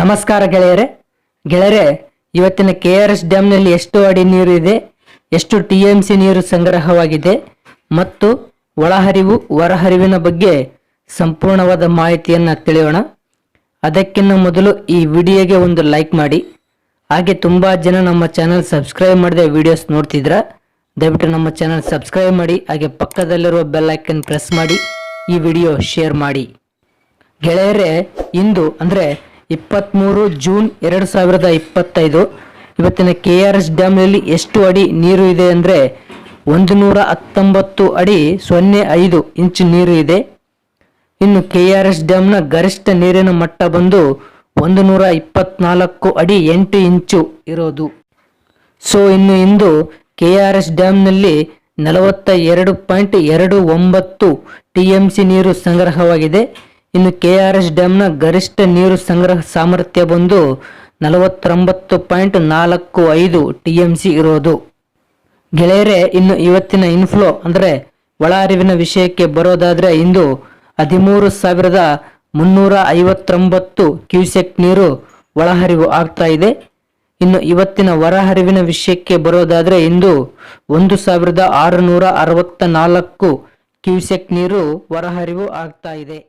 ನಮಸ್ಕಾರ ಗೆಳೆಯರೆ. ಗೆಳೆಯರೆ, ಇವತ್ತಿನ ಕೆ ಆರ್ ಎಸ್ ಡ್ಯಾಮ್ನಲ್ಲಿ ಎಷ್ಟು ಅಡಿ ನೀರು ಇದೆ, ಎಷ್ಟು ಟಿ ಎಂ ಸಿ ನೀರು ಸಂಗ್ರಹವಾಗಿದೆ, ಮತ್ತು ಒಳಹರಿವು, ಹೊರಹರಿವಿನ ಬಗ್ಗೆ ಸಂಪೂರ್ಣವಾದ ಮಾಹಿತಿಯನ್ನು ತಿಳಿಯೋಣ. ಅದಕ್ಕಿಂತ ಮೊದಲು ಈ ವಿಡಿಯೋಗೆ ಒಂದು ಲೈಕ್ ಮಾಡಿ. ಹಾಗೆ ತುಂಬ ಜನ ನಮ್ಮ ಚಾನಲ್ ಸಬ್ಸ್ಕ್ರೈಬ್ ಮಾಡಿದೆ ವಿಡಿಯೋಸ್ ನೋಡ್ತಿದ್ರ, ದಯವಿಟ್ಟು ನಮ್ಮ ಚಾನಲ್ ಸಬ್ಸ್ಕ್ರೈಬ್ ಮಾಡಿ, ಹಾಗೆ ಪಕ್ಕದಲ್ಲಿರುವ ಬೆಲ್ ಐಕನ್ ಪ್ರೆಸ್ ಮಾಡಿ, ಈ ವಿಡಿಯೋ ಶೇರ್ ಮಾಡಿ. ಗೆಳೆಯರೇ, ಇಂದು ಅಂದರೆ ಇಪ್ಪತ್ತ್ಮೂರು ಜೂನ್ ಎರಡು ಸಾವಿರದ ಇಪ್ಪತ್ತೈದು. ಇವತ್ತಿನ ಕೆ ಆರ್ ಎಸ್ ಡ್ಯಾಮ್ನಲ್ಲಿ ಎಷ್ಟು ಅಡಿ ನೀರು ಇದೆ ಅಂದರೆ ಒಂದು ನೂರ ಹತ್ತೊಂಬತ್ತು ಅಡಿ ಸೊನ್ನೆ ಐದು ಇಂಚು ನೀರು ಇದೆ. ಇನ್ನು ಕೆ ಆರ್ ಎಸ್ ಡ್ಯಾಮ್ನ ಗರಿಷ್ಠ ನೀರಿನ ಮಟ್ಟ ಬಂದು ಒಂದು ನೂರ ಇಪ್ಪತ್ನಾಲ್ಕು ಅಡಿ ಎಂಟು ಇಂಚು ಇರೋದು. ಸೊ, ಇನ್ನು ಇಂದು ಕೆ ಆರ್ ಎಸ್ ಡ್ಯಾಮ್ನಲ್ಲಿ ನಲವತ್ತ ಎರಡು ಪಾಯಿಂಟ್ ಎರಡು ಒಂಬತ್ತು ಟಿ ಎಂ ಸಿ ನೀರು ಸಂಗ್ರಹವಾಗಿದೆ. ಇನ್ನು ಕೆ ಆರ್ ಎಸ್ ಡ್ಯಾಮ್ನ ಗರಿಷ್ಠ ನೀರು ಸಂಗ್ರಹ ಸಾಮರ್ಥ್ಯ ಬಂದು ನಲವತ್ತೊಂಬತ್ತು ಪಾಯಿಂಟ್ ನಾಲ್ಕು ಐದು ಟಿ ಎಂ ಸಿ ಇರೋದು. ಗೆಳೆಯರೇ, ಇನ್ನು ಇವತ್ತಿನ ಇನ್ಫ್ಲೋ ಅಂದರೆ ಒಳ ಹರಿವಿನ ವಿಷಯಕ್ಕೆ ಬರೋದಾದರೆ ಇಂದು ಹದಿಮೂರು ಸಾವಿರದ ಮುನ್ನೂರ ಐವತ್ತೊಂಬತ್ತು ಕ್ಯೂಸೆಕ್ ನೀರು ಒಳಹರಿವು ಆಗ್ತಾ ಇದೆ. ಇನ್ನು ಇವತ್ತಿನ ಹೊರಹರಿವಿನ ವಿಷಯಕ್ಕೆ ಬರೋದಾದರೆ ಇಂದು ಒಂದು ಸಾವಿರದ ಆರುನೂರ ಅರವತ್ತ ನಾಲ್ಕು ಕ್ಯೂಸೆಕ್ ನೀರು ಹೊರಹರಿವು ಆಗ್ತಾ ಇದೆ.